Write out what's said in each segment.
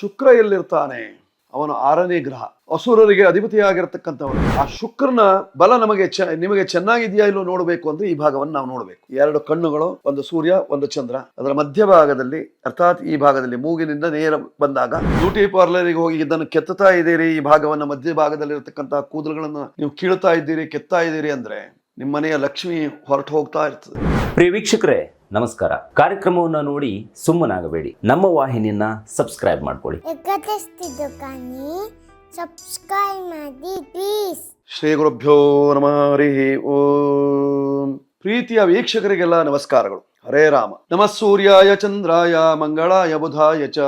ಶುಕ್ರ ಎಲ್ಲಿರ್ತಾನೆ? ಅವನು ಆರನೇ ಗ್ರಹ. ಅಸುರರಿಗೆ ಅಧಿಪತಿಯಾಗಿರ್ತಕ್ಕಂಥವನು. ಆ ಶುಕ್ರನ ಬಲ ನಮಗೆ ಚ, ನಿಮಗೆ ಚೆನ್ನಾಗಿದೆಯಾ ಇಲ್ಲೋ ನೋಡಬೇಕು ಅಂದ್ರೆ ಈ ಭಾಗವನ್ನು ನಾವು ನೋಡಬೇಕು. ಎರಡು ಕಣ್ಣುಗಳು, ಒಂದು ಸೂರ್ಯ, ಒಂದು ಚಂದ್ರ. ಅದರ ಮಧ್ಯಭಾಗದಲ್ಲಿ, ಅರ್ಥಾತ್ ಈ ಭಾಗದಲ್ಲಿ ಮೂಗಿನಿಂದ ನೇರ ಬಂದಾಗ, ಬ್ಯೂಟಿ ಪಾರ್ಲರಿಗೆ ಹೋಗಿ ಇದನ್ನು ಕೆತ್ತುತ್ತಾ ಇದ್ದೀರಿ, ಈ ಭಾಗವನ್ನ ಮಧ್ಯ ಭಾಗದಲ್ಲಿ ಇರತಕ್ಕಂತಹ ಕೂದಲುಗಳನ್ನು ನೀವು ಕೀಳ್ತಾ ಇದ್ದೀರಿ, ಕೆತ್ತಾ ಇದ್ದೀರಿ ಅಂದ್ರೆ ನಿಮ್ಮ ಮನೆಯ ಲಕ್ಷ್ಮಿ ಹೊರಟು ಹೋಗ್ತಾ ಇರ್ತದೆ. ಪ್ರಿಯ ವೀಕ್ಷಕರೇ ನಮಸ್ಕಾರ. ಕಾರ್ಯಕ್ರಮವನ್ನು ನೋಡಿ ಸುಮ್ಮನಾಗಬೇಡಿ. ನಮ್ಮ ವಾಹಿನಿಯನ್ನ ಸಬ್ಸ್ಕ್ರೈಬ್ ಮಾಡ್ಕೊಳ್ಳಿ. ಸಬ್ಸ್ಕ್ರೈಬ್ ಮಾಡಿ ಪ್ಲೀಸ್ ಶ್ರೀ ಗುರುಭ್ಯೋ ನಮಃ ಹರಿ ಓಂ. ಪ್ರೀತಿಯ ವೀಕ್ಷಕರಿಗೆಲ್ಲ ನಮಸ್ಕಾರಗಳು. ಹರೇ ರಾಮ. ನಮಃ ಸೂರ್ಯಾಯ ಚಂದ್ರಾಯ ಮಂಗಳಾಯ ಬುಧಾಯ ಚ.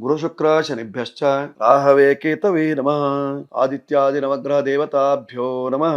ಗುರು ಶುಕ್ರ ಶನಿಭ್ಯಶ್ಚ ರಾಹವೇ ಕೇತವೇ ನಮಃ. ಆದಿತ್ಯಾದಿ ನವಗ್ರಹ ದೇವತಾಭ್ಯೋ ನಮಃ.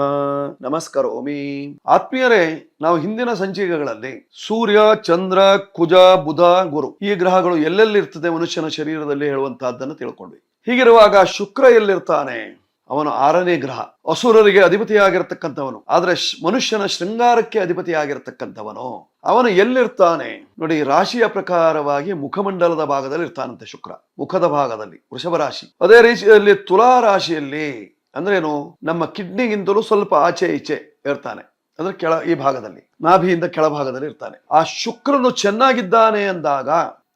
ನಮಸ್ಕರೋಮಿ. ಆತ್ಮೀಯರೇ, ನಾವು ಹಿಂದಿನ ಸಂಚಿಕೆಗಳಲ್ಲಿ ಸೂರ್ಯ, ಚಂದ್ರ, ಕುಜ, ಬುಧ, ಗುರು ಈ ಗ್ರಹಗಳು ಎಲ್ಲೆಲ್ಲಿರ್ತದೆ ಮನುಷ್ಯನ ಶರೀರದಲ್ಲಿ ಹೇಳುವಂತಹದ್ದನ್ನು ತಿಳ್ಕೊಂಡ್ವಿ. ಹೀಗಿರುವಾಗ ಶುಕ್ರ ಎಲ್ಲಿರ್ತಾನೆ? ಅವನು ಆರನೇ ಗ್ರಹ. ಅಸುರರಿಗೆ ಅಧಿಪತಿಯಾಗಿರ್ತಕ್ಕಂಥವನು. ಆದ್ರೆ ಮನುಷ್ಯನ ಶೃಂಗಾರಕ್ಕೆ ಅಧಿಪತಿಯಾಗಿರ್ತಕ್ಕಂಥವನು. ಅವನು ಎಲ್ಲಿರ್ತಾನೆ? ನೋಡಿ, ರಾಶಿಯ ಪ್ರಕಾರವಾಗಿ ಮುಖಮಂಡಲದ ಭಾಗದಲ್ಲಿ ಇರ್ತಾನಂತೆ ಶುಕ್ರ. ಮುಖದ ಭಾಗದಲ್ಲಿ, ವೃಷಭ ರಾಶಿ. ಅದೇ ರೀತಿಯಲ್ಲಿ ತುಲಾ ರಾಶಿಯಲ್ಲಿ ಅಂದ್ರೇನು ನಮ್ಮ ಕಿಡ್ನಿಗಿಂತಲೂ ಸ್ವಲ್ಪ ಆಚೆ ಈಚೆ ಇರ್ತಾನೆ. ಅಂದ್ರೆ ಕೆಳ, ಈ ಭಾಗದಲ್ಲಿ, ನಾಭಿಯಿಂದ ಕೆಳಭಾಗದಲ್ಲಿ ಇರ್ತಾನೆ. ಆ ಶುಕ್ರನು ಚೆನ್ನಾಗಿದ್ದಾನೆ ಅಂದಾಗ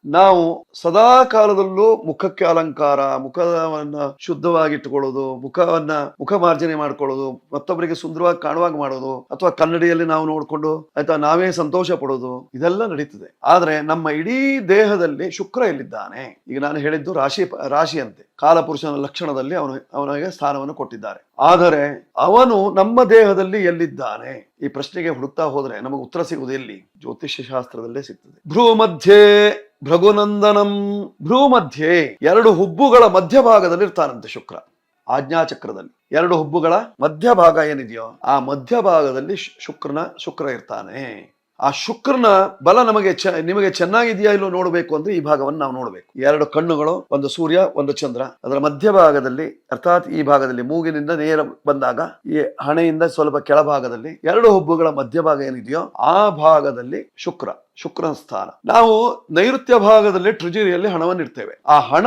ನಾವು ಸದಾ ಕಾಲದಲ್ಲೂ ಮುಖಕ್ಕೆ ಅಲಂಕಾರ, ಮುಖವನ್ನ ಶುದ್ಧವಾಗಿಟ್ಟುಕೊಳ್ಳೋದು, ಮುಖವನ್ನ ಮುಖ ಮಾರ್ಜನೆ ಮಾಡ್ಕೊಳ್ಳೋದು, ಮತ್ತೊಬ್ಬರಿಗೆ ಸುಂದರವಾಗಿ ಕಾಣುವಾಗ ಮಾಡೋದು, ಅಥವಾ ಕನ್ನಡಿಯಲ್ಲಿ ನಾವು ನೋಡಿಕೊಂಡು ಆಯ್ತಾ ನಾವೇ ಸಂತೋಷ ಪಡೋದು, ಇದೆಲ್ಲ ನಡೀತದೆ. ಆದ್ರೆ ನಮ್ಮ ಇಡೀ ದೇಹದಲ್ಲಿ ಶುಕ್ರ ಎಲ್ಲಿದ್ದಾನೆ? ಈಗ ನಾನು ಹೇಳಿದ್ದು ರಾಶಿ ರಾಶಿಯಂತೆ. ಕಾಲಪುರುಷನ ಲಕ್ಷಣದಲ್ಲಿ ಅವನು, ಅವನಿಗೆ ಸ್ಥಾನವನ್ನು ಕೊಟ್ಟಿದ್ದಾರೆ. ಆದರೆ ಅವನು ನಮ್ಮ ದೇಹದಲ್ಲಿ ಎಲ್ಲಿದ್ದಾನೆ? ಈ ಪ್ರಶ್ನೆಗೆ ಹುಡುಕ್ತಾ ಹೋದ್ರೆ ನಮಗೆ ಉತ್ತರ ಸಿಗುವುದು ಎಲ್ಲಿ? ಜ್ಯೋತಿಷ್ಯ ಶಾಸ್ತ್ರದಲ್ಲೇ ಸಿಗ್ತದೆ. ಭ್ರೂ ಮಧ್ಯೆ ಭೃಗುನಂದನಂ ಭ್ರೂ ಮಧ್ಯೆ ಎರಡು ಹುಬ್ಬುಗಳ ಮಧ್ಯಭಾಗದಲ್ಲಿ ಇರ್ತಾನಂತೆ ಶುಕ್ರ, ಆಜ್ಞಾಚಕ್ರದಲ್ಲಿ. ಎರಡು ಹುಬ್ಬುಗಳ ಮಧ್ಯಭಾಗ ಏನಿದೆಯೋ, ಆ ಮಧ್ಯಭಾಗದಲ್ಲಿ ಶುಕ್ರನ, ಶುಕ್ರ ಇರ್ತಾನೆ. ಆ ಶುಕ್ರನ ಬಲ ನಮಗೆ ಚ, ನಿಮಗೆ ಚೆನ್ನಾಗಿದೆಯಾ ಇಲ್ಲೋ ನೋಡಬೇಕು ಅಂದ್ರೆ ಈ ಭಾಗವನ್ನು ನಾವು ನೋಡಬೇಕು. ಎರಡು ಕಣ್ಣುಗಳು, ಒಂದು ಸೂರ್ಯ, ಒಂದು ಚಂದ್ರ. ಅದರ ಮಧ್ಯಭಾಗದಲ್ಲಿ, ಅರ್ಥಾತ್ ಈ ಭಾಗದಲ್ಲಿ ಮೂಗಿನಿಂದ ನೇರ ಬಂದಾಗ, ಈ ಹಣೆಯಿಂದ ಸ್ವಲ್ಪ ಕೆಳಭಾಗದಲ್ಲಿ ಎರಡು ಹುಬ್ಬುಗಳ ಮಧ್ಯಭಾಗ ಏನಿದೆಯೋ, ಆ ಭಾಗದಲ್ಲಿ ಶುಕ್ರ. ಶುಕ್ರನ ಸ್ಥಾನ. ನಾವು ನೈಋತ್ಯ ಭಾಗದಲ್ಲಿ ಟ್ರೆಜರಿಯಲ್ಲಿ ಹಣವನ್ನು ಇಡ್ತೇವೆ. ಆ ಹಣ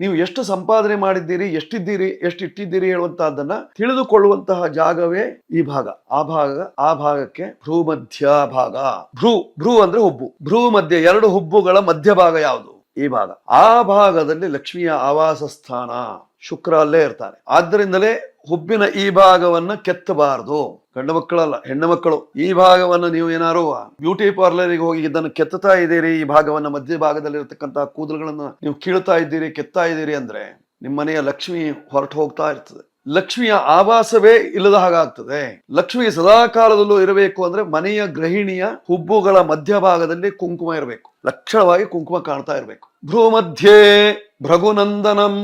ನೀವು ಎಷ್ಟು ಸಂಪಾದನೆ ಮಾಡಿದ್ದೀರಿ, ಎಷ್ಟಿದ್ದೀರಿ ಎಷ್ಟು ಇಟ್ಟಿದ್ದೀರಿ ಹೇಳುವಂತಹದ್ದನ್ನ ತಿಳಿದುಕೊಳ್ಳುವಂತಹ ಜಾಗವೇ ಈ ಭಾಗ. ಆ ಭಾಗ, ಆ ಭಾಗಕ್ಕೆ ಭ್ರೂ ಮಧ್ಯ ಭಾಗ. ಭ್ರೂ ಭ್ರೂ ಅಂದ್ರೆ ಹುಬ್ಬು. ಭ್ರೂ ಮಧ್ಯ ಎರಡು ಹುಬ್ಬುಗಳ ಮಧ್ಯ ಭಾಗ ಯಾವುದು? ಈ ಭಾಗ. ಆ ಭಾಗದಲ್ಲಿ ಲಕ್ಷ್ಮಿಯ ಆವಾಸ ಸ್ಥಾನ. ಶುಕ್ರ ಅಲ್ಲೇ ಇರ್ತಾರೆ. ಆದ್ದರಿಂದಲೇ ಹುಬ್ಬಿನ ಈ ಭಾಗವನ್ನ ಕೆತ್ತಬಾರದು. ಗಂಡು ಮಕ್ಕಳಲ್ಲ, ಹೆಣ್ಣು ಮಕ್ಕಳು, ಈ ಭಾಗವನ್ನು ನೀವು ಏನಾರು ಬ್ಯೂಟಿ ಪಾರ್ಲರಿಗೆ ಹೋಗಿ ಇದನ್ನು ಕೆತ್ತುತ್ತಾ ಇದ್ದೀರಿ, ಈ ಭಾಗವನ್ನು ಮಧ್ಯ ಭಾಗದಲ್ಲಿ ಇರತಕ್ಕಂತಹ ಕೂದಲುಗಳನ್ನು ನೀವು ಕೀಳ್ತಾ ಇದ್ದೀರಿ, ಕೆತ್ತಾ ಇದ್ದೀರಿ ಅಂದ್ರೆ ನಿಮ್ಮ ಮನೆಯ ಲಕ್ಷ್ಮಿ ಹೊರಟು ಹೋಗ್ತಾ ಇರ್ತದೆ. ಲಕ್ಷ್ಮಿಯ ಆವಾಸವೇ ಇಲ್ಲದ ಹಾಗಾಗ್ತದೆ. ಲಕ್ಷ್ಮಿ ಸದಾ ಕಾಲದಲ್ಲೂ ಇರಬೇಕು ಅಂದ್ರೆ ಮನೆಯ ಗೃಹಿಣಿಯ ಹುಬ್ಬುಗಳ ಮಧ್ಯಭಾಗದಲ್ಲಿ ಕುಂಕುಮ ಇರಬೇಕು. ಲಕ್ಷಣವಾಗಿ ಕುಂಕುಮ ಕಾಣ್ತಾ ಇರಬೇಕು. ಭ್ರೂ ಮಧ್ಯೆ ಭೃಗುನಂದನಂ,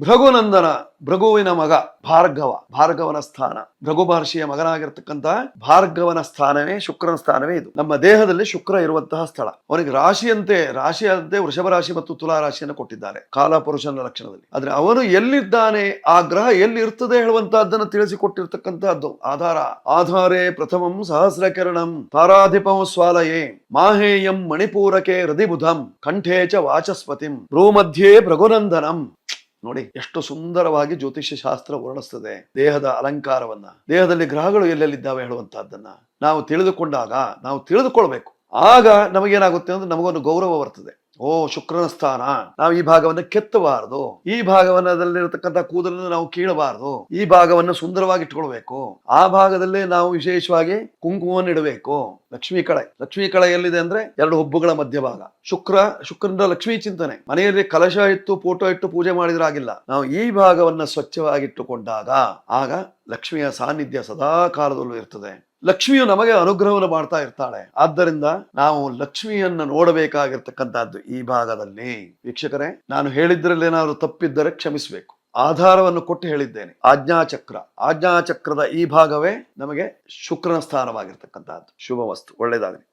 ಭೃಗುನಂದನ. ಭೃಗುವಿನ ಮಗ ಭಾರ್ಗವ, ಭಾರ್ಗವನ ಸ್ಥಾನ. ಭೃಗು ಮಹರ್ಷಿಯ ಮಗನಾಗಿರ್ತಕ್ಕಂತಹ ಭಾರ್ಗವನ ಸ್ಥಾನವೇ ಶುಕ್ರನ ಸ್ಥಾನವೇ ಇದು. ನಮ್ಮ ದೇಹದಲ್ಲಿ ಶುಕ್ರ ಇರುವಂತಹ ಸ್ಥಳ. ಅವನಿಗೆ ರಾಶಿಯಂತೆ ರಾಶಿಯಂತೆ ವೃಷಭ ರಾಶಿ ಮತ್ತು ತುಲಾ ರಾಶಿಯನ್ನು ಕೊಟ್ಟಿದ್ದಾರೆ ಕಾಲಪುರುಷನ ಲಕ್ಷಣದಲ್ಲಿ. ಆದ್ರೆ ಅವನು ಎಲ್ಲಿದ್ದಾನೆ, ಆ ಗ್ರಹ ಎಲ್ಲಿ ಇರ್ತದೆ ಹೇಳುವಂತಹದ್ದನ್ನು ತಿಳಿಸಿಕೊಟ್ಟಿರ್ತಕ್ಕಂತಹದ್ದು ಆಧಾರ, ಆಧಾರೇ ಪ್ರಥಮಂ ಸಹಸ್ರ ಕಿರಣಂ ತಾರಾಧಿಪಂ ಸ್ವಾಲಯೇ, ಮಾಹೇಯಂ ಮಣಿಪೂರಕೆ ಹೃದಿಬುಧಂ, ಕಂಠೇ ಚ ವಾಚಸ್ಪತಿಂ, ಭ್ರೂಮಧ್ಯೆ ಭೃಗುನಂದನಂ. ನೋಡಿ ಎಷ್ಟು ಸುಂದರವಾಗಿ ಜ್ಯೋತಿಷ್ಯ ಶಾಸ್ತ್ರ ವರ್ಣಿಸ್ತದೆ. ದೇಹದ ಅಲಂಕಾರವನ್ನ. ದೇಹದಲ್ಲಿ ಗ್ರಹಗಳು ಎಲ್ಲೆಲ್ಲಿದ್ದಾವೆ ಹೇಳುವಂತಹದ್ದನ್ನ ನಾವು ತಿಳಿದುಕೊಂಡಾಗ ನಾವು ತಿಳಿದುಕೊಳ್ಬೇಕು. ಆಗ ನಮಗೇನಾಗುತ್ತೆ ಅಂದ್ರೆ ನಮಗೊಂದು ಗೌರವ ಬರ್ತದೆ. ಓ, ಶುಕ್ರನ ಸ್ಥಾನ. ನಾವು ಈ ಭಾಗವನ್ನ ಕೆತ್ತಬಾರದು. ಈ ಭಾಗವನ್ನದಲ್ಲಿರತಕ್ಕಂಥ ಕೂದಲನ್ನು ನಾವು ಕೀಳಬಾರದು. ಈ ಭಾಗವನ್ನು ಸುಂದರವಾಗಿ ಇಟ್ಕೊಳ್ಬೇಕು. ಆ ಭಾಗದಲ್ಲೇ ನಾವು ವಿಶೇಷವಾಗಿ ಕುಂಕುಮವನ್ನು ಇಡಬೇಕು. ಲಕ್ಷ್ಮೀ ಕಳೆ. ಲಕ್ಷ್ಮೀ ಕಳೆ ಎಲ್ಲಿದೆ ಅಂದ್ರೆ ಎರಡು ಹುಬ್ಬುಗಳ ಮಧ್ಯಭಾಗ. ಶುಕ್ರ ಶುಕ್ರನ ಲಕ್ಷ್ಮೀ ಚಿಂತನೆ. ಮನೆಯಲ್ಲಿ ಕಲಶ ಇಟ್ಟು, ಫೋಟೋ ಇಟ್ಟು ಪೂಜೆ ಮಾಡಿದ್ರಾಗಿಲ್ಲ. ನಾವು ಈ ಭಾಗವನ್ನ ಸ್ವಚ್ಛವಾಗಿಟ್ಟುಕೊಂಡಾಗ ಆಗ ಲಕ್ಷ್ಮಿಯ ಸಾನ್ನಿಧ್ಯ ಸದಾ ಕಾಲದಲ್ಲೂ ಇರ್ತದೆ. ಲಕ್ಷ್ಮಿಯು ನಮಗೆ ಅನುಗ್ರಹವನ್ನು ಮಾಡ್ತಾ ಇರ್ತಾಳೆ. ಆದ್ದರಿಂದ ನಾವು ಲಕ್ಷ್ಮಿಯನ್ನ ನೋಡಬೇಕಾಗಿರ್ತಕ್ಕಂಥದ್ದು ಈ ಭಾಗದಲ್ಲಿ. ವೀಕ್ಷಕರೇ, ನಾನು ಹೇಳಿದ್ರಲ್ಲಿ ಏನಾದ್ರು ತಪ್ಪಿದ್ದರೆ ಕ್ಷಮಿಸಬೇಕು. ಆಧಾರವನ್ನು ಕೊಟ್ಟು ಹೇಳಿದ್ದೇನೆ. ಆಜ್ಞಾಚಕ್ರ. ಆಜ್ಞಾಚಕ್ರದ ಈ ಭಾಗವೇ ನಮಗೆ ಶುಕ್ರನ ಸ್ಥಾನವಾಗಿರ್ತಕ್ಕಂಥದ್ದು. ಶುಭ ವಸ್ತು ಒಳ್ಳೆಯದಾಗಲಿ.